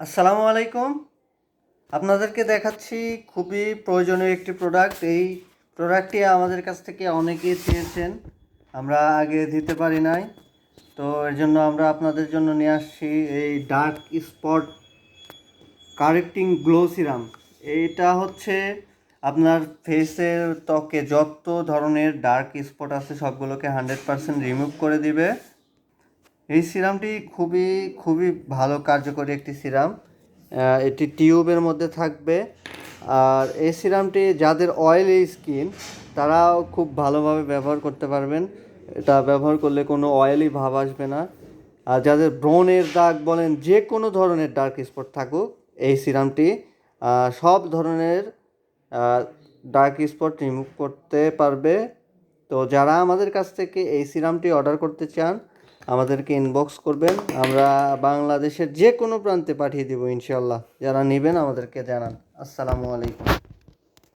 আসসালামু আলাইকুম। আপনাদেরকে দেখাচ্ছি খুবই প্রয়োজনীয় একটি প্রোডাক্ট এই প্রোডাক্টটি আমাদের কাছ থেকে অনেকেই চেয়েছেন, আমরা আগে দিতে পারি নাই। তো এর জন্য আমরা আপনাদের জন্য নিয়ে আসছি এই dark spot correcting glow serum এইটা হচ্ছে আপনার ফেসের ত্বকে যত ধরনের ডার্ক স্পট আছে, সবগুলোকে হান্ড্রেড পারসেন্ট রিমুভ করে দিবে। এই সিরামটি খুবই খুবই ভালো কার্যকরী একটি সিরাম। এটি টিউবের মধ্যে থাকবে। আর এই সিরামটি যাদের অয়েলি স্কিন তারাও খুব ভালোভাবে ব্যবহার করতে পারবেন। এটা ব্যবহার করলে কোনো অয়েলি ভাব আসবে না। আর যাদের ব্রণের দাগ বলেন, যে কোনো ধরনের ডার্ক স্পট থাকুক, এই সিরামটি সব ধরনের ডার্ক স্পট রিমুভ করতে পারবে। তো যারা আমাদের কাছ থেকে এই সিরামটি অর্ডার করতে চান আমাদেরকে ইনবক্স করবেন। আমরা বাংলাদেশের যে কোনো প্রান্তে পাঠিয়ে দেবো ইনশাল্লাহ যারা নেবেন আমাদেরকে জানান। আসসালামু আলাইকুম।